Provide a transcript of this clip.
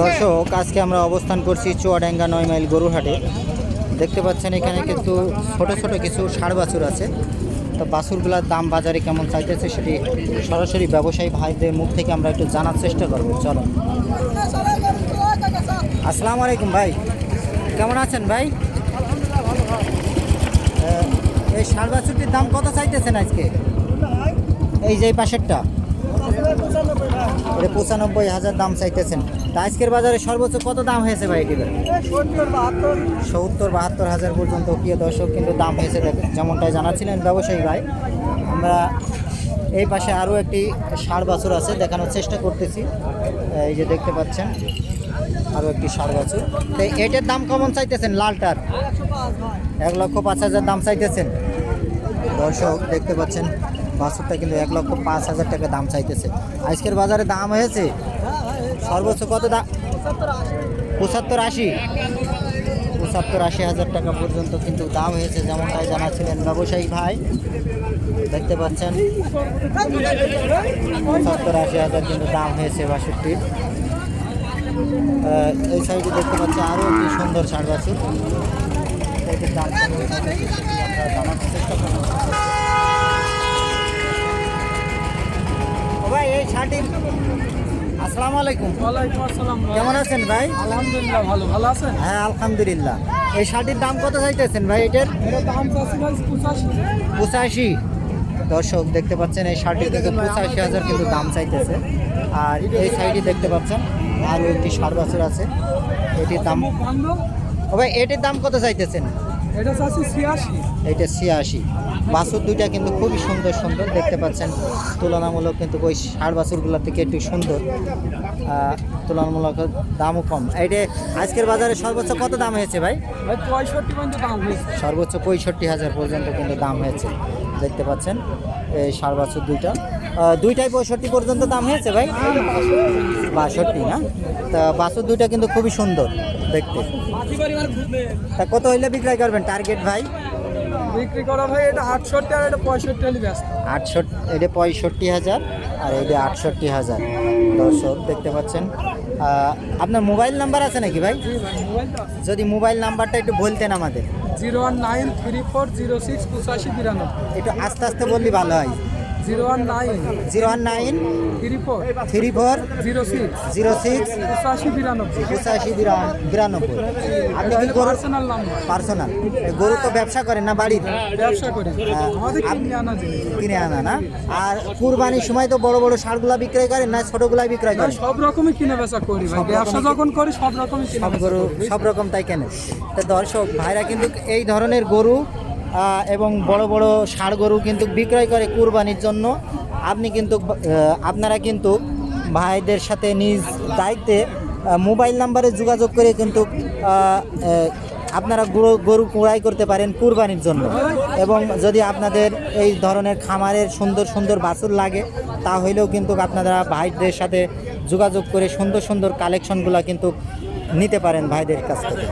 দর্শক, আজকে আমরা অবস্থান করছি চুয়াডাঙ্গা নয় মাইল গরুহাটে দেখতে পাচ্ছেন, এখানে কিন্তু ছোট ছোট কিছু ষাড় বাছুর আছে। তো বাছুরগুলোর দাম বাজারে কেমন চাইতেছে সেটি সরাসরি ব্যবসায়ী ভাইদের মুখ থেকে আমরা একটু জানার চেষ্টা করব। চলো। আসসালামু আলাইকুম ভাই। কেমন আছেন ভাই? এই ষাড় বাছুরটির দাম কত চাইতেছেন আজকে? এই যে পাশেরটা। এটা পঁচানব্বই হাজার দাম চাইতেছেন। তা আজকের বাজারে সর্বোচ্চ কত দাম হয়েছে ভাই এটি সত্তর, বাহাত্তর হাজার পর্যন্ত প্রিয় দর্শক, কিন্তু দাম হয়েছে যেমনটাই জানাচ্ছিলেন ব্যবসায়ী ভাই, আমরা এই পাশে আরও একটি ষাড় বাছুর আছে, দেখানোর চেষ্টা করতেছি। এই যে দেখতে পাচ্ছেন, আরও একটি ষাড় বাছুর। তো এটার দাম কেমন চাইতেছেন লালটার? এক লক্ষ পাঁচ হাজার দাম চাইতেছেন। দর্শক, দেখতে পাচ্ছেন বাছুরটা কিন্তু এক লক্ষ পাঁচ হাজার টাকা দাম চাইতেছে। আজকের বাজারে দাম হয়েছে সর্বোচ্চ কত দাম পঁচাত্তর আশি। পঁচাত্তর আশি হাজার টাকা পর্যন্ত কিন্তু দাম হয়েছে যেমনটাই জানাচ্ছিলেন ব্যবসায়ী ভাই। দেখতে পাচ্ছেন পঁচাত্তর আশি হাজার কিন্তু দাম হয়েছে আহ, এই সাইডে দেখতে পাচ্ছি আরও একটি সুন্দর ষাড় বাছুর। এটির জানার চেষ্টা করব। আসসালামু আলাইকুম। ওয়ালাইকুম আসসালাম কেমন আছেন ভাই? আলহামদুলিল্লাহ ভালো। ভালো আছেন? হ্যাঁ আলহামদুলিল্লাহ। এই শার্টির দাম কত চাইতেছেন ভাই এটার? দাম পঁচাশি। দর্শক দেখতে পাচ্ছেন এই শার্টটি কিন্তু পঁচাশি হাজার কিন্তু দাম চাইতেছে। আর এই সাইডে দেখতে পাচ্ছেন আরও একটি ষাট বছর আছে। এটির দাম ও ভাই এটির দাম কত চাইতেছেন? এটা চাচ্ছি ছিয়াশি। এইটা ছিয়াশি। বাছুর দুইটা কিন্তু খুবই সুন্দর সুন্দর দেখতে পাচ্ছেন। তুলনামূলক কিন্তু ওই ষাট বাছুরগুলোর থেকে একটু সুন্দর। তুলনামূলক দামও কম। এইটা আজকের বাজারে সর্বোচ্চ কত দাম হয়েছে ভাই? পঁয়ষট্টি পর্যন্ত দাম হয়েছে। সর্বোচ্চ পঁয়ষট্টি হাজার পর্যন্ত কিন্তু দাম হয়েছে। দেখতে পাচ্ছেন এই ষাট বাছুর দুইটা। দুইটাই পঁয়ষট্টি পর্যন্ত দাম হয়েছে ভাই। বাষট্টি না? তা বাছুর দুইটা কিন্তু খুবই সুন্দর দেখতে। তা কত হইলে বিক্রয় করবেন টার্গেট ভাই? বিক্রি করা ভাই এটা আটষট্টি আর এটা পঁয়ষট্টি হলে ব্যস্ত। আটষট্টি এটা পঁয়ষট্টি হাজার আর এটা আটষট্টি হাজার। দর্শক দেখতে পাচ্ছেন। আপনার মোবাইল নাম্বার আছে নাকি ভাই? ভাই যদি মোবাইল নাম্বারটা একটু বলতেন আমাদের। Zero one nine three four zero six পঁচাশি বিরানব্বই। একটু আস্তে আস্তে বললে ভালো হয়। Zero one nine zero one nine three four three four zero six zero six পঁচাশি বিরানব্বই পঁচাশি বিরানব্বই। আপনি কি গরু নাম্বার। পার্সোনাল। গরু তো ব্যবসা করেন না বাড়ির? ব্যবসা হ্যাঁ। কিনে আনা না? আর কুরবানির সময় তো বড় বড় সারগুলা বিক্রয় করেন না ছোটগুলাই বিক্রয় করেন? সব রকমই কিনে বেচা করি ভাই। ব্যবসা যখন করি সব রকমই কিনে সব গরু সব রকম তাই কেন। তো দর্শক ভাইরা কিন্তু এই ধরনের গরু এবং বড় বড় ষাড় গরু কিন্তু বিক্রয় করে কুরবানির জন্য। আপনি কিন্তু আপনারা কিন্তু ভাইদের সাথে নিজ দায়িত্বে মোবাইল নাম্বারে যোগাযোগ করে কিন্তু আপনারা গরু গরু ক্রয় করতে পারেন কুরবানির জন্য। এবং যদি আপনাদের এই ধরনের খামারের সুন্দর সুন্দর বাছুর লাগে তা হইলেও কিন্তু আপনারা ভাইদের সাথে যোগাযোগ করে সুন্দর সুন্দর কালেকশনগুলো কিন্তু নিতে পারেন ভাইদের কাছ থেকে।